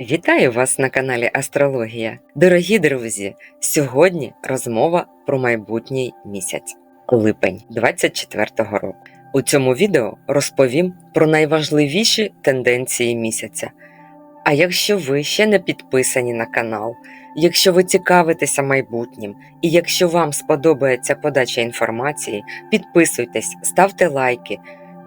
Вітаю вас на каналі Астрологія. Дорогі друзі! Сьогодні розмова про майбутній місяць липень 24-го року. У цьому відео розповім про найважливіші тенденції місяця. А якщо ви ще не підписані на канал, якщо ви цікавитеся майбутнім і якщо вам сподобається подача інформації, підписуйтесь, ставте лайки,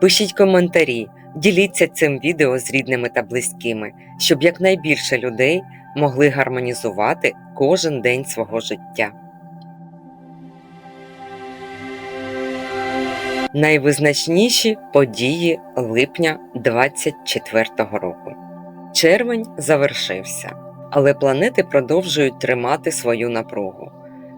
пишіть коментарі. Діліться цим відео з рідними та близькими, щоб якнайбільше людей могли гармонізувати кожен день свого життя. Найвизначніші події липня 24-го року. Червень завершився, але планети продовжують тримати свою напругу.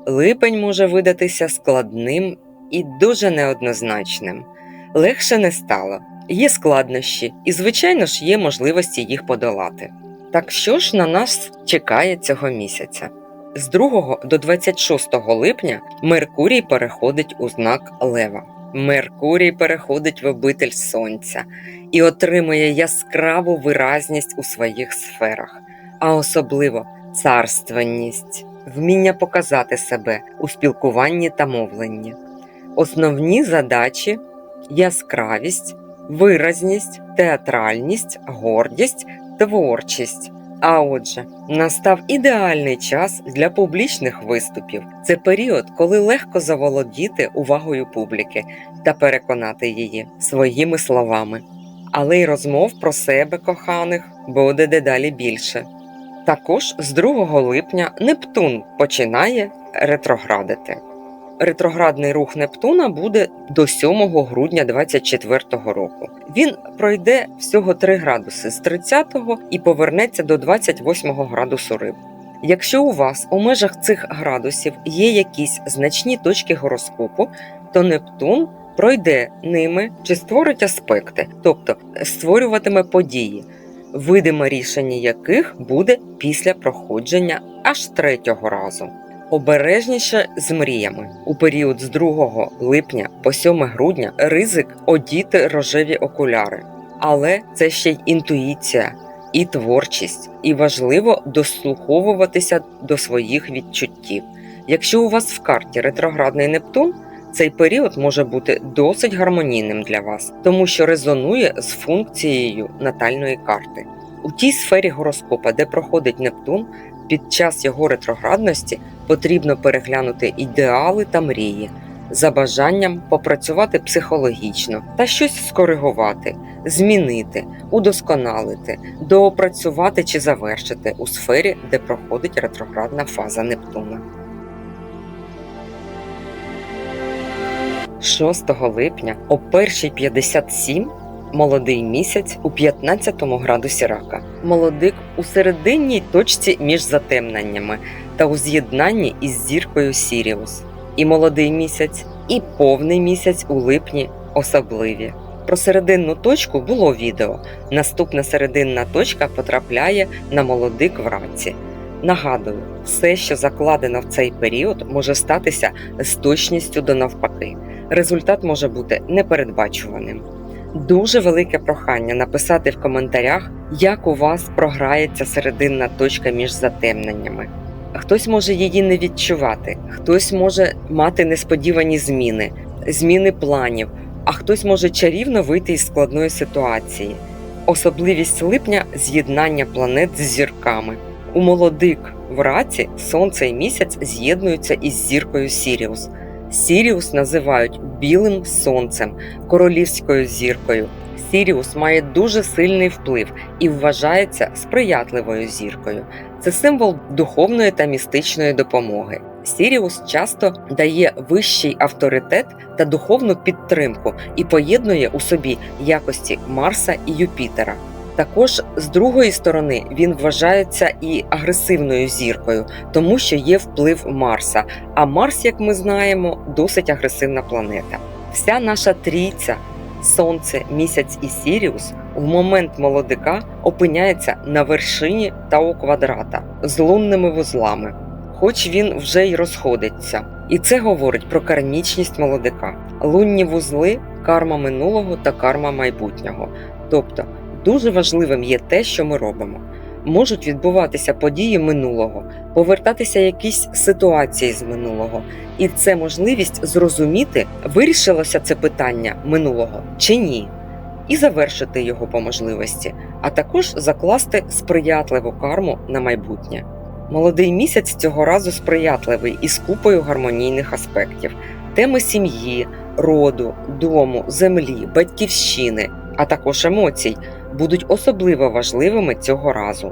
Липень може видатися складним і дуже неоднозначним. Легше не стало. Є складнощі, і, звичайно ж, є можливості їх подолати. Так що ж на нас чекає цього місяця? З 2 до 26 липня Меркурій переходить у знак Лева. Меркурій переходить в обитель Сонця і отримує яскраву виразність у своїх сферах, а особливо царственність, вміння показати себе у спілкуванні та мовленні. Основні задачі яскравість, виразність, театральність, гордість, творчість. А отже, настав ідеальний час для публічних виступів. Це період, коли легко заволодіти увагою публіки та переконати її своїми словами. Але й розмов про себе коханих буде дедалі більше. Також з 2 липня Нептун починає ретроградити. Ретроградний рух Нептуна буде до 7 грудня 2024 року. Він пройде всього 3 градуси з 30 і повернеться до 28 градусу риб. Якщо у вас у межах цих градусів є якісь значні точки гороскопу, то Нептун пройде ними чи створить аспекти, тобто створюватиме події, видиме рішення яких буде після проходження аж третього разу. Обережніше з мріями у період з 2 липня по 7 грудня ризик одіти рожеві окуляри, але це ще й інтуїція і творчість, і важливо дослуховуватися до своїх відчуттів. Якщо у вас в карті ретроградний Нептун, цей період може бути досить гармонійним для вас, тому що резонує з функцією натальної карти. У тій сфері гороскопа, де проходить Нептун, під час його ретроградності потрібно переглянути ідеали та мрії, за бажанням попрацювати психологічно та щось скоригувати, змінити, удосконалити, доопрацювати чи завершити у сфері, де проходить ретроградна фаза Нептуна. 6 липня о 1.57 молодий місяць у 15 градусі рака. Молодик у серединній точці між затемненнями та у з'єднанні із зіркою Сіріус. І молодий місяць, і повний місяць у липні особливі. Про серединну точку було відео. Наступна серединна точка потрапляє на молодик в раці. Нагадую, все, що закладено в цей період, може статися з точністю до навпаки. Результат може бути непередбачуваним. Дуже велике прохання написати в коментарях, як у вас програється серединна точка між затемненнями. Хтось може її не відчувати, хтось може мати несподівані зміни, зміни планів, а хтось може чарівно вийти із складної ситуації. Особливість липня з'єднання планет з зірками. У молодик в раці сонце і місяць з'єднуються із зіркою Сіріус. Сіріус називають білим сонцем, королівською зіркою. Сіріус має дуже сильний вплив і вважається сприятливою зіркою. Це символ духовної та містичної допомоги. Сіріус часто дає вищий авторитет та духовну підтримку і поєднує у собі якості Марса і Юпітера. Також з другої сторони він вважається і агресивною зіркою, тому що є вплив Марса. А Марс, як ми знаємо, досить агресивна планета. Вся наша трійця, Сонце, місяць і Сіріус в момент молодика опиняється на вершині Тау квадрата з лунними вузлами, хоч він вже й розходиться. І це говорить про кармічність молодика. Лунні вузли карма минулого та карма майбутнього. Тобто Дуже важливим є те, що ми робимо. можуть відбуватися події минулого, повертатися якісь ситуації з минулого, і це можливість зрозуміти, вирішилося це питання минулого чи ні, і завершити його по можливості, а також закласти сприятливу карму на майбутнє. Молодий місяць цього разу сприятливий із купою гармонійних аспектів, теми сім'ї, роду, дому, землі, батьківщини, а також емоцій будуть особливо важливими цього разу.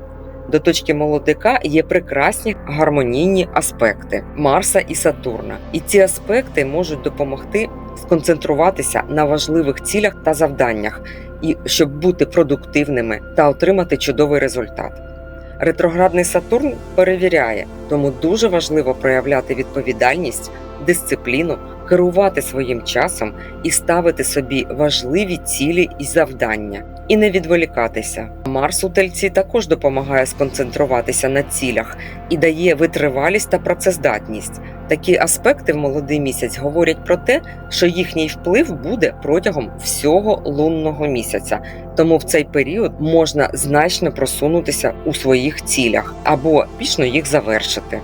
До точки молодика є прекрасні гармонійні аспекти Марса і Сатурна, і ці аспекти можуть допомогти сконцентруватися на важливих цілях та завданнях, і щоб бути продуктивними та отримати чудовий результат. Ретроградний Сатурн перевіряє, тому дуже важливо проявляти відповідальність, дисципліну, керувати своїм часом і ставити собі важливі цілі і завдання, і не відволікатися. Марс у тельці також допомагає сконцентруватися на цілях і дає витривалість та працездатність. Такі аспекти в молодий місяць говорять про те, що їхній вплив буде протягом всього лунного місяця, тому в цей період можна значно просунутися у своїх цілях або пішно їх завершити.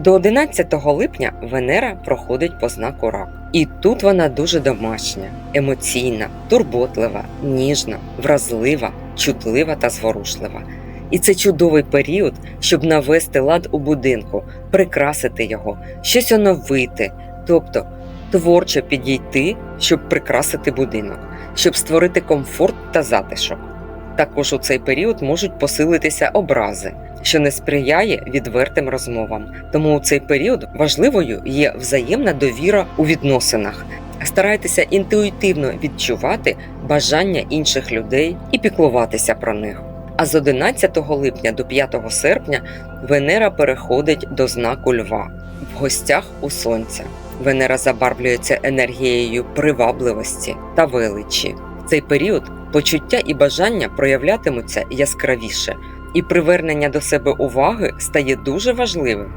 До 11 липня Венера проходить по знаку рак. І тут вона дуже домашня, емоційна, турботлива, ніжна, вразлива, чутлива та зворушлива. І це чудовий період, щоб навести лад у будинку, прикрасити його, щось оновити, тобто творчо підійти, щоб прикрасити будинок, щоб створити комфорт та затишок. Також у цей період можуть посилитися образи, що не сприяє відвертим розмовам. Тому у цей період важливою є взаємна довіра у відносинах. Старайтеся інтуїтивно відчувати бажання інших людей і піклуватися про них. А з 11 липня до 5 серпня Венера переходить до знаку Льва в гостях у Сонця. Венера забарвлюється енергією привабливості та величі. В цей період почуття і бажання проявлятимуться яскравіше, і привернення до себе уваги стає дуже важливим.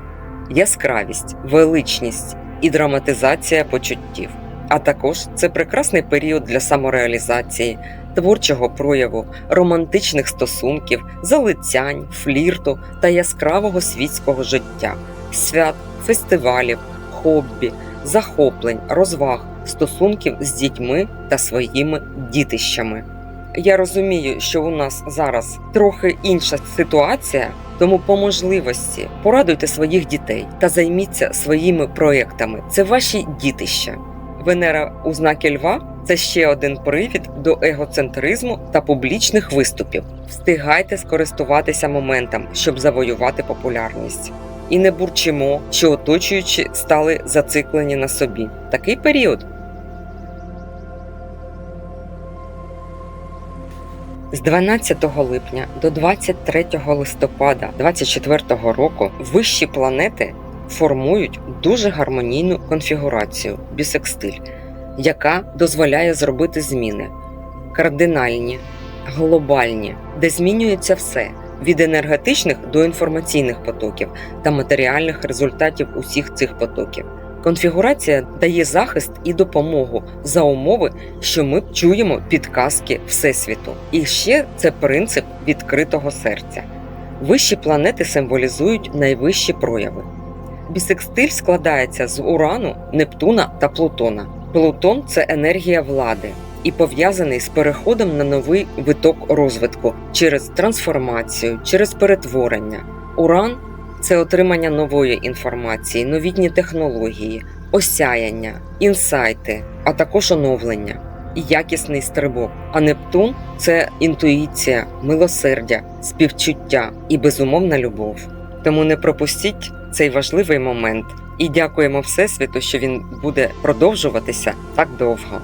Яскравість, величність і драматизація почуттів. А також це прекрасний період для самореалізації, творчого прояву, романтичних стосунків, залицянь, флірту та яскравого світського життя, свят, фестивалів, хобі, захоплень, розваг, стосунків з дітьми та своїми дітищами. Я розумію, що у нас зараз трохи інша ситуація, тому по можливості порадуйте своїх дітей та займіться своїми проектами. Це ваші дітища. Венера у знакі Льва це ще один привід до егоцентризму та публічних виступів. Встигайте скористуватися моментом, щоб завоювати популярність. І не бурчимо, що оточуючі стали зациклені на собі. Такий період. З 12 липня до 23 листопада 2024 року вищі планети формують дуже гармонійну конфігурацію бісекстиль, яка дозволяє зробити зміни кардинальні, глобальні, де змінюється все від енергетичних до інформаційних потоків та матеріальних результатів усіх цих потоків. Конфігурація дає захист і допомогу за умови, що ми чуємо підказки Всесвіту. І ще це принцип відкритого серця. Вищі планети символізують найвищі прояви. Бісекстиль складається з Урану, Нептуна та Плутона. Плутон це енергія влади і пов'язаний з переходом на новий виток розвитку через трансформацію, через перетворення. Уран це отримання нової інформації, новітні технології, осяяння, інсайти, а також оновлення і якісний стрибок. А Нептун це інтуїція, милосердя, співчуття і безумовна любов. Тому не пропустіть цей важливий момент і дякуємо Всесвіту, що він буде продовжуватися так довго.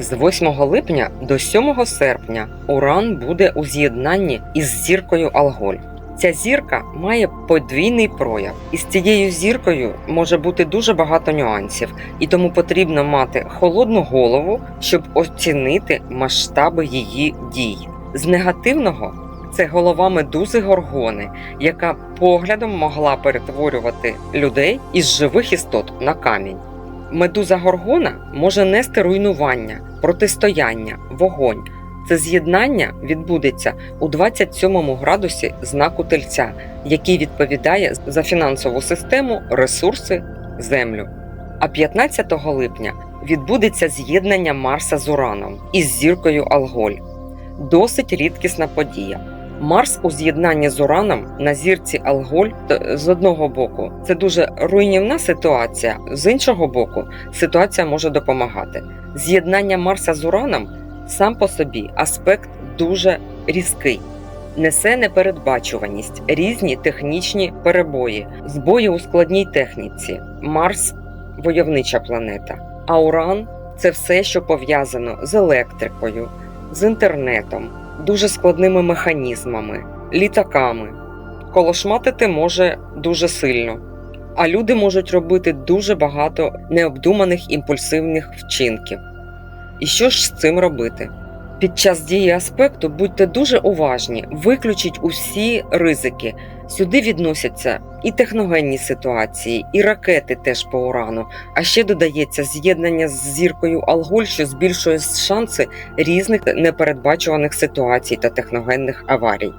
З 8 липня до 7 серпня Уран буде у з'єднанні із зіркою Алголь. Ця зірка має подвійний прояв, і з цією зіркою може бути дуже багато нюансів, і тому потрібно мати холодну голову, щоб оцінити масштаби її дій. З негативного це голова медузи Горгони, яка поглядом могла перетворювати людей із живих істот на камінь. Медуза Горгона може нести руйнування, протистояння, вогонь. Це з'єднання відбудеться у 27 градусі знаку тельця, який відповідає за фінансову систему, ресурси, землю. А 15 липня відбудеться з'єднання Марса з Ураном із зіркою Алголь. Досить рідкісна подія. Марс у з'єднанні з Ураном на зірці Алголь з одного боку це дуже руйнівна ситуація, з іншого боку, ситуація може допомагати. З'єднання Марса з Ураном сам по собі аспект дуже різкий. Несе непередбачуваність, різні технічні перебої, збої у складній техніці. Марс войовнича планета. А Уран це все, що пов'язано з електрикою, з інтернетом, дуже складними механізмами, літаками. Колошматити може дуже сильно, а люди можуть робити дуже багато необдуманих імпульсивних вчинків. І що ж з цим робити? Під час дії аспекту будьте дуже уважні, виключіть усі ризики. Сюди відносяться і техногенні ситуації, і ракети теж по урану. А ще додається з'єднання з зіркою Алголь, що збільшує шанси різних непередбачуваних ситуацій та техногенних аварій.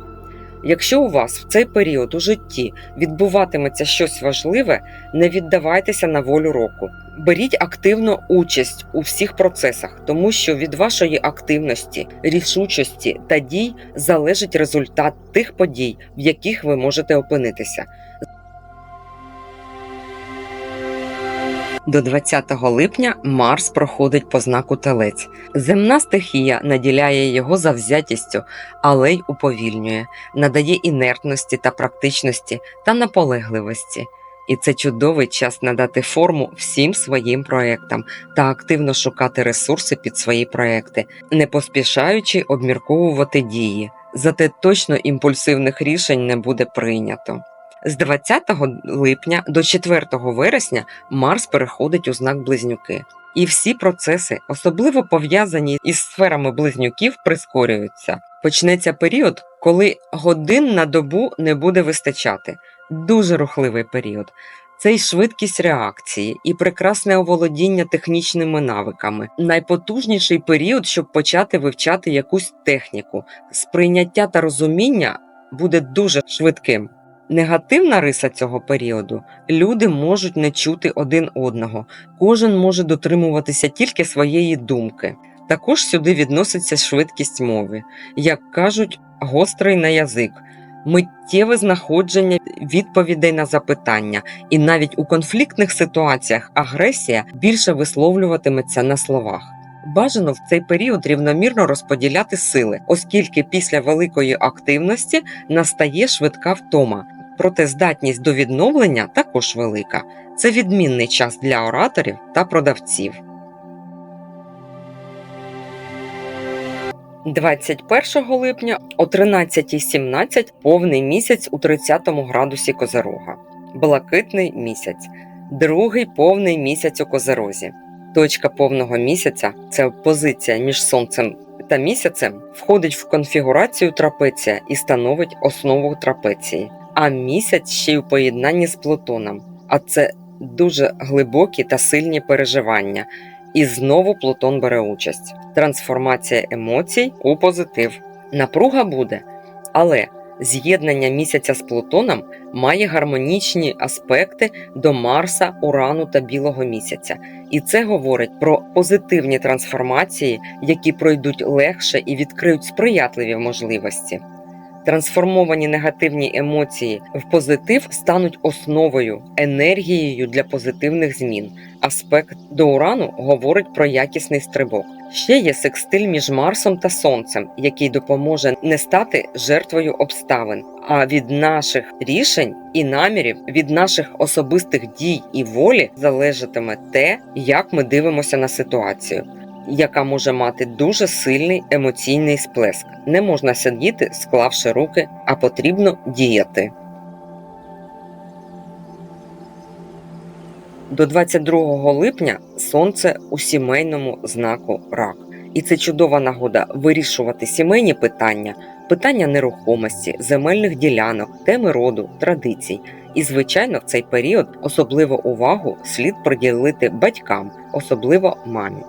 Якщо у вас в цей період у житті відбуватиметься щось важливе, не віддавайтеся на волю року. Беріть активну участь у всіх процесах, тому що від вашої активності, рішучості та дій залежить результат тих подій, в яких ви можете опинитися. До 20 липня Марс проходить по знаку Телець. Земна стихія наділяє його завзятістю, але й уповільнює, надає інертності та практичності та наполегливості. І це чудовий час надати форму всім своїм проектам та активно шукати ресурси під свої проекти, не поспішаючи обмірковувати дії. Зате точно імпульсивних рішень не буде прийнято. З 20 липня до 4 вересня Марс переходить у знак Близнюки, і всі процеси, особливо пов'язані із сферами близнюків, прискорюються. Почнеться період, коли годин на добу не буде вистачати. Дуже рухливий період. Це й швидкість реакції, і прекрасне оволодіння технічними навиками. Найпотужніший період, щоб почати вивчати якусь техніку. Сприйняття та розуміння буде дуже швидким. Негативна риса цього періоду люди можуть не чути один одного, кожен може дотримуватися тільки своєї думки. Також сюди відноситься швидкість мови, як кажуть, гострий на язик, миттєве знаходження відповідей на запитання, і навіть у конфліктних ситуаціях агресія більше висловлюватиметься на словах. Бажано в цей період рівномірно розподіляти сили, оскільки після великої активності настає швидка втома. Проте здатність до відновлення також велика. Це відмінний час для ораторів та продавців. 21 липня о 13.17 повний місяць у 30 градусі Козирога. Блакитний місяць. Другий повний місяць у Козирозі. Точка повного місяця це позиція між сонцем та місяцем, входить в конфігурацію трапеція і становить основу трапеції. А місяць ще й у поєднанні з Плутоном. А це дуже глибокі та сильні переживання. І знову Плутон бере участь. Трансформація емоцій у позитив. Напруга буде, але з'єднання місяця з Плутоном має гармонічні аспекти до Марса, Урану та Білого місяця. І це говорить про позитивні трансформації, які пройдуть легше і відкриють сприятливі можливості. Трансформовані негативні емоції в позитив стануть основою, енергією для позитивних змін. Аспект до урану говорить про якісний стрибок. Ще є секстиль між Марсом та Сонцем, який допоможе не стати жертвою обставин, а від наших рішень і намірів, від наших особистих дій і волі залежатиме те, як ми дивимося на ситуацію яка може мати дуже сильний емоційний сплеск. Не можна сидіти, склавши руки, а потрібно діяти. До 22 липня сонце у сімейному знаку рак. І це чудова нагода вирішувати сімейні питання, питання нерухомості, земельних ділянок, теми роду, традицій. І, звичайно, в цей період особливу увагу слід приділити батькам, особливо мамі.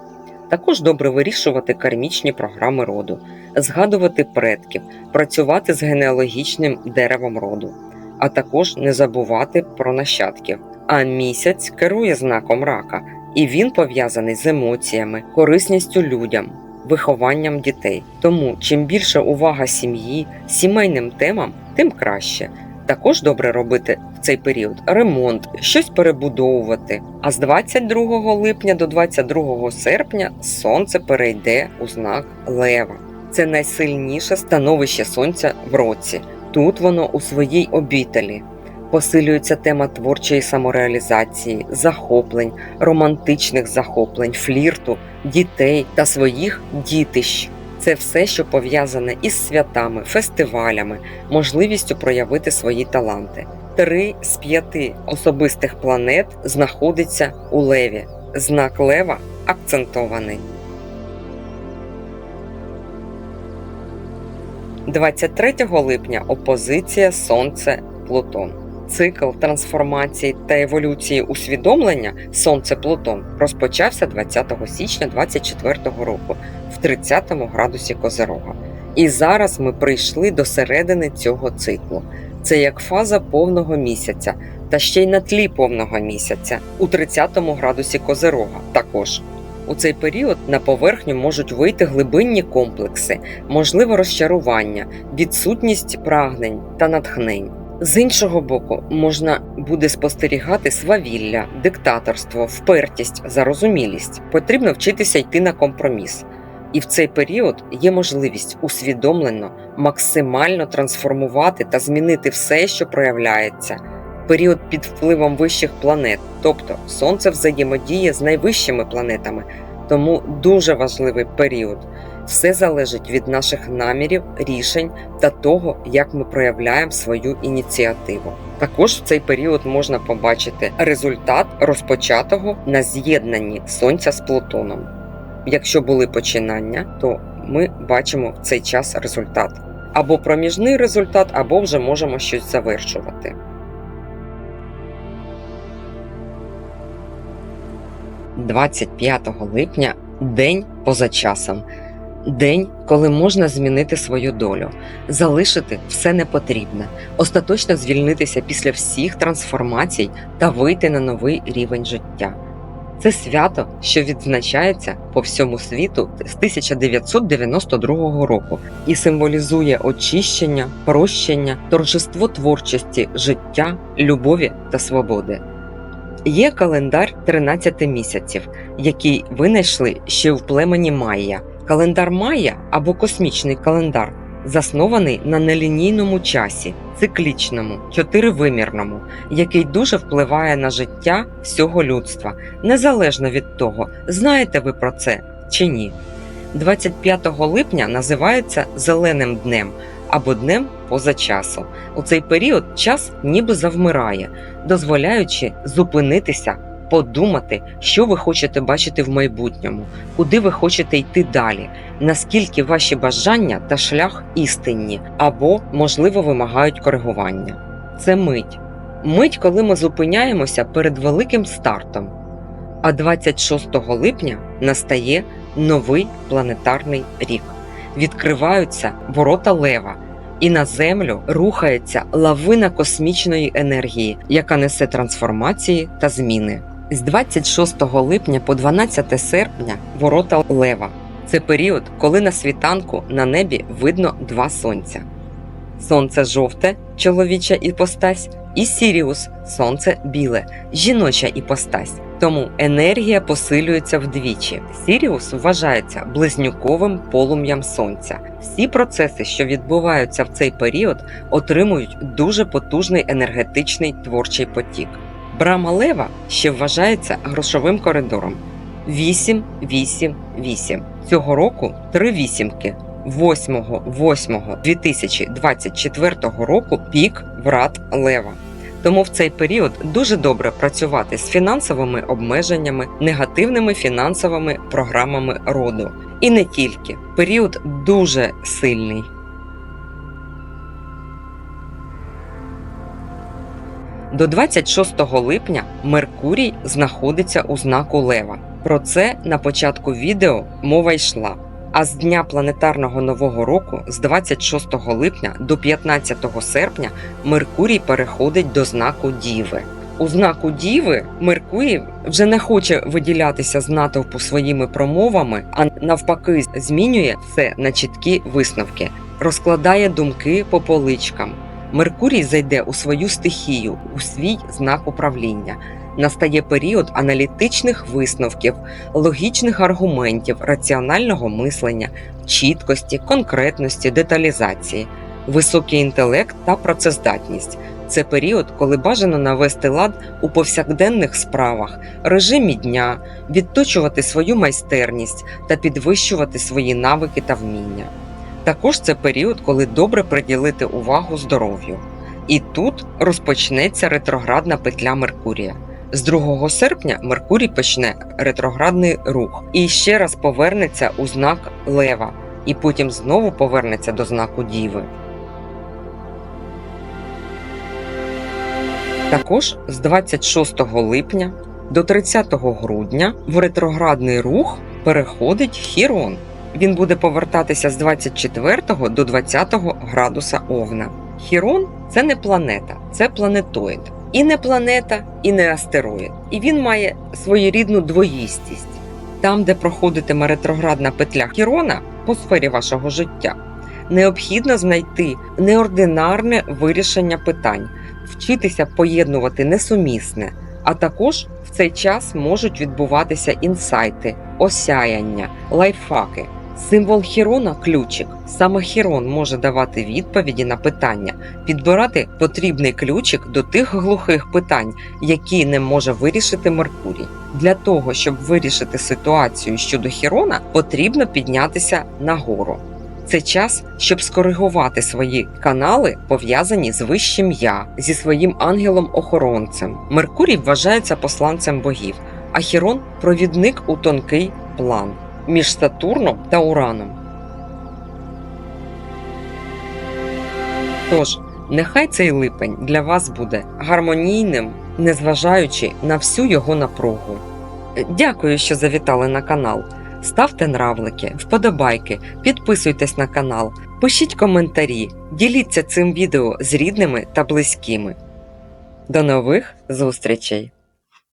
Також добре вирішувати кармічні програми роду, згадувати предків, працювати з генеалогічним деревом роду, а також не забувати про нащадків. А місяць керує знаком рака, і він пов'язаний з емоціями, корисністю людям, вихованням дітей. Тому чим більше увага сім'ї, сімейним темам, тим краще. Також добре робити в цей період ремонт, щось перебудовувати. А з 22 липня до 22 серпня сонце перейде у знак Лева. Це найсильніше становище сонця в році. Тут воно у своїй обітелі. Посилюється тема творчої самореалізації, захоплень, романтичних захоплень, флірту, дітей та своїх дітищ. Це все, що пов'язане із святами, фестивалями, можливістю проявити свої таланти. Три з п'яти особистих планет знаходиться у леві. Знак лева акцентований. 23 липня опозиція Сонце Плутон. Цикл трансформації та еволюції усвідомлення Сонце Плутон розпочався 20 січня 24 року 30 градусі Козерога. І зараз ми прийшли до середини цього циклу. Це як фаза повного місяця, та ще й на тлі повного місяця у 30 градусі Козерога також. У цей період на поверхню можуть вийти глибинні комплекси, можливо розчарування, відсутність прагнень та натхнень. З іншого боку, можна буде спостерігати свавілля, диктаторство, впертість, зарозумілість. Потрібно вчитися йти на компроміс. І в цей період є можливість усвідомлено, максимально трансформувати та змінити все, що проявляється. Період під впливом вищих планет, тобто Сонце взаємодіє з найвищими планетами, тому дуже важливий період. Все залежить від наших намірів, рішень та того, як ми проявляємо свою ініціативу. Також в цей період можна побачити результат розпочатого на з'єднанні Сонця з Плутоном. Якщо були починання, то ми бачимо в цей час результат. Або проміжний результат, або вже можемо щось завершувати. «25 липня день поза часом. День, коли можна змінити свою долю, залишити все непотрібне, остаточно звільнитися після всіх трансформацій та вийти на новий рівень життя. Це свято, що відзначається по всьому світу з 1992 року і символізує очищення, прощення, торжество творчості, життя, любові та свободи. Є календар 13 місяців, який винайшли ще в племені Майя. Календар Майя або космічний календар заснований на нелінійному часі, циклічному, чотиривимірному, який дуже впливає на життя всього людства, незалежно від того, знаєте ви про це чи ні. 25 липня називається Зеленим днем або днем поза часу. У цей період час ніби завмирає, дозволяючи зупинитися, подумати, що ви хочете бачити в майбутньому, куди ви хочете йти далі, наскільки ваші бажання та шлях істинні або, можливо, вимагають коригування. Це мить. Мить, коли ми зупиняємося перед великим стартом. А 26 липня настає новий планетарний рік. Відкриваються ворота Лева, і на землю рухається лавина космічної енергії, яка несе трансформації та зміни. З 26 липня по 12 серпня ворота Лева. Це період, коли на світанку на небі видно два сонця. Сонце жовте, чоловіча іпостась, і Сіріус сонце біле, жіноча іпостась. Тому енергія посилюється вдвічі. Сіріус вважається близнюковим полум'ям сонця. Всі процеси, що відбуваються в цей період, отримують дуже потужний енергетичний творчий потік. Брама Лева ще вважається грошовим коридором. 8, 8, 8. Цього року три вісімки. 8 8 2024 року пік врат Лева. Тому в цей період дуже добре працювати з фінансовими обмеженнями, негативними фінансовими програмами роду. І не тільки. Період дуже сильний. До 26 липня Меркурій знаходиться у знаку Лева. Про це на початку відео мова йшла. А з дня планетарного нового року, з 26 липня до 15 серпня, Меркурій переходить до знаку Діви. У знаку Діви Меркурій вже не хоче виділятися з натовпу своїми промовами, а навпаки, змінює все на чіткі висновки, розкладає думки по поличкам. Меркурій зайде у свою стихію, у свій знак управління. Настає період аналітичних висновків, логічних аргументів, раціонального мислення, чіткості, конкретності, деталізації, високий інтелект та працездатність. Це період, коли бажано навести лад у повсякденних справах, режимі дня, відточувати свою майстерність та підвищувати свої навики та вміння. Також це період, коли добре приділити увагу здоров'ю. І тут розпочнеться ретроградна петля Меркурія. З 2 серпня Меркурій почне ретроградний рух і ще раз повернеться у знак Лева, і потім знову повернеться до знаку Діви. Також з 26 липня до 30 грудня в ретроградний рух переходить Хірон. Він буде повертатися з 24 до 20 градуса Овна. Хірон це не планета, це планетоїд. І не планета, і не астероїд. І він має своєрідну двоїстість. Там, де проходитиме ретроградна петля Хірона по сфері вашого життя, необхідно знайти неординарне вирішення питань, вчитися поєднувати несумісне, а також в цей час можуть відбуватися інсайти, осяяння, лайфхаки. Символ Хірона ключик. Саме Хірон може давати відповіді на питання, підбирати потрібний ключик до тих глухих питань, які не може вирішити Меркурій. Для того, щоб вирішити ситуацію щодо Хірона, потрібно піднятися нагору. Це час, щоб скоригувати свої канали, пов'язані з вищим я, зі своїм ангелом-охоронцем. Меркурій вважається посланцем богів, а Хірон провідник у тонкий план між Сатурном та Ураном. Тож, нехай цей липень для вас буде гармонійним, незважаючи на всю його напругу. Дякую, що завітали на канал. Ставте нравлики, вподобайки, підписуйтесь на канал, пишіть коментарі, діліться цим відео з рідними та близькими. До нових зустрічей!